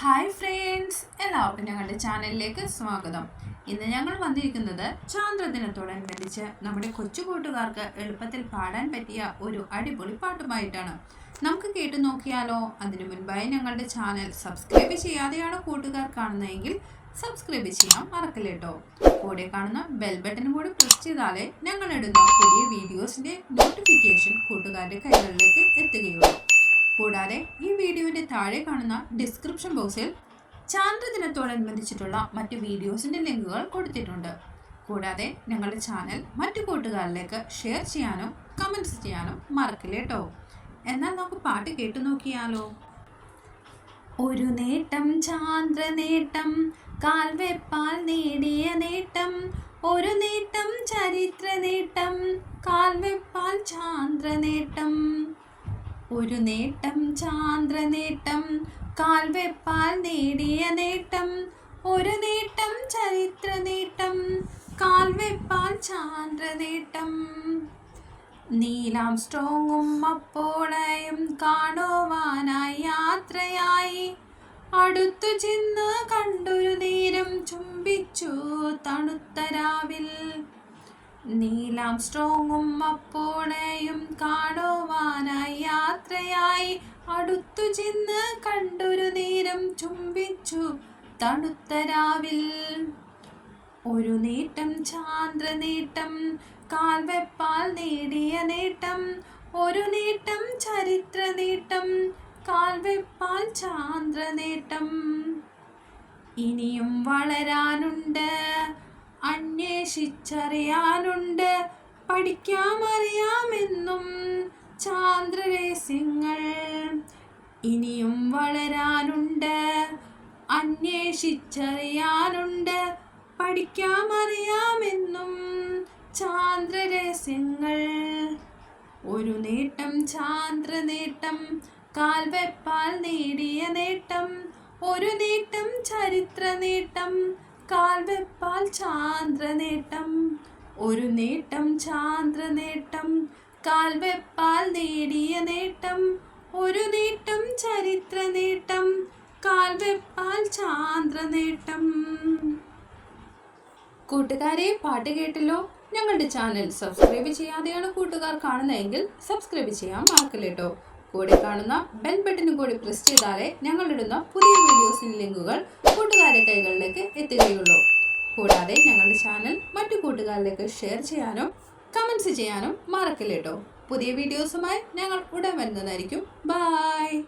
Hi friends എല്ലാവർക്കും ഞങ്ങളുടെ ചാനലിലേക്ക് സ്വാഗതം. ഇന്ന് ഞങ്ങൾ വന്നിരിക്കുന്നത് ചാന്ദ്രദിനത്തോടനുബന്ധിച്ച് നമ്മുടെ കൊച്ചു കൂട്ടുകാർക്ക് എളുപ്പത്തിൽ പാടാൻ പറ്റിയ ഒരു അടിപൊളി പാട്ടുമായിട്ടാണ്. നമുക്ക് കേട്ടു നോക്കിയാലോ? അതിനു മുൻപായി ഞങ്ങളുടെ ചാനൽ സബ്സ്ക്രൈബ് ചെയ്യാതെയാണ് കൂട്ടുകാർ കാണുന്നതെങ്കിൽ സബ്സ്ക്രൈബ് ചെയ്യാൻ മറക്കില്ലേട്ടോ കൂടെ കാണുന്ന ബെൽ ബട്ടൺ കൂടി പ്രസ് ചെയ്താലേ ഞങ്ങളിടുന്ന പുതിയ വീഡിയോസിന്റെ നോട്ടിഫിക്കേഷൻ കൂട്ടുകാരുടെ കൈകളിലേക്ക് എത്തുകയുള്ളൂ. കൂടാതെ ഈ വീഡിയോയുടെ താഴെ കാണുന്ന ഡിസ്ക്രിപ്ഷൻ ബോക്സിൽ ചാന്ദ്രദിനത്തോടനുബന്ധിച്ചിട്ടുള്ള മറ്റ് വീഡിയോസിന്റെ ലിങ്കുകൾ കൊടുത്തിട്ടുണ്ട്. കൂടാതെ ഞങ്ങളുടെ ചാനൽ മറ്റു കൂട്ടുകാരിലേക്ക് ഷെയർ ചെയ്യാനും കമന്റ്സ് ചെയ്യാനും മറക്കില്ല കേട്ടോ എന്നാൽ നമുക്ക് പാട്ട് കേട്ടു നോക്കിയാലോ. ഒരു നേട്ടം ചാന്ദ്ര നേട്ടം കാൽവെപ്പാൽ നേടിയ നേട്ടം ഒരു നേട്ടം ചരിത്ര നേട്ടം കാൽവെപ്പാൽ ചാന്ദ്ര നേട്ടം. ഒരു നേട്ടം ചാന്ദ്ര നേട്ടം കാൽവെപ്പാൽ നേടിയ നേട്ടം ഒരു നേട്ടം ചരിത്ര നേട്ടം കാൽവെപ്പാൽ ചാന്ദ്ര നേട്ടം നീലാം സ്ട്രോങ്ങും അപ്പോളയും കാണുവാനായി യാത്രയായി. അടുത്തു ചെന്ന് കണ്ടൊരു നേരം ചുംബിച്ചു തണുത്ത രാവിൽ. നീലാം സ്ട്രോങ്ങും അപ്പോളയും യാത്രയായി അടുത്തു ചെന്ന് കണ്ടൊരു നേരം ചുംബിച്ചു തണുത്തരാവിൽ ഒരു നേട്ടം ചാന്ദ്ര നേട്ടം കാൽവെപ്പാൽ നേടിയ നേട്ടം. ഒരു നേട്ടം ചരിത്ര നേട്ടം കാൽവെപ്പാൽ ചാന്ദ്ര നേട്ടം. ഇനിയും വളരാനുണ്ട് അന്വേഷിച്ചറിയാനുണ്ട് പഠിക്കാമറിയാമെന്നും ചാന്ദ്രരഹസ്യങ്ങൾ ഇനിയും വളരാനുണ്ട് അന്വേഷിച്ചറിയാനുണ്ട് പഠിക്കാമറിയാമെന്നും ചാന്ദ്രരഹസ്യങ്ങൾ. ഒരു നേട്ടം ചാന്ദ്ര നേട്ടം കാൽവെപ്പാൽ നേടിയ നേട്ടം ഒരു നേട്ടം ചരിത്ര നേട്ടം കാൽവെപ്പാൽ ചാന്ദ്ര നേട്ടം ഒരു നേട്ടം ചാന്ദ്ര നേട്ടം കാൽവെപ്പാൽ നേടിയ നേട്ടം ഒരു നേട്ടം ചരിത്ര നേട്ടം കാൽവെപ്പാൽ ചാന്ദ്ര നേട്ടം. കൂട്ടുകാരെ പാട്ട് കേട്ടല്ലോ? ഞങ്ങളുടെ ചാനൽ സബ്സ്ക്രൈബ് ചെയ്യാതെയാണ് കൂട്ടുകാർ കാണുന്നതെങ്കിൽ സബ്സ്ക്രൈബ് ചെയ്യാൻ മറക്കില്ലേട്ടോ. കൂടെ കാണുന്ന ബെൽ ബട്ടനും കൂടി പ്രസ് ചെയ്താലേ ഞങ്ങളിടുന്ന പുതിയ വീഡിയോസിന്റെ ലിങ്കുകൾ കൂട്ടുകാരുടെ കൈകളിലേക്ക് എത്തുകയുള്ളൂ. കൂടാതെ ഞങ്ങളുടെ ചാനൽ മറ്റു കൂട്ടുകാരിലേക്ക് ഷെയർ ചെയ്യാനും കമൻസ് ചെയ്യാനും മറക്കില്ല കേട്ടോ പുതിയ വീഡിയോസുമായി ഞങ്ങൾ ഉടൻ വരുന്നതായിരിക്കും. ബായ്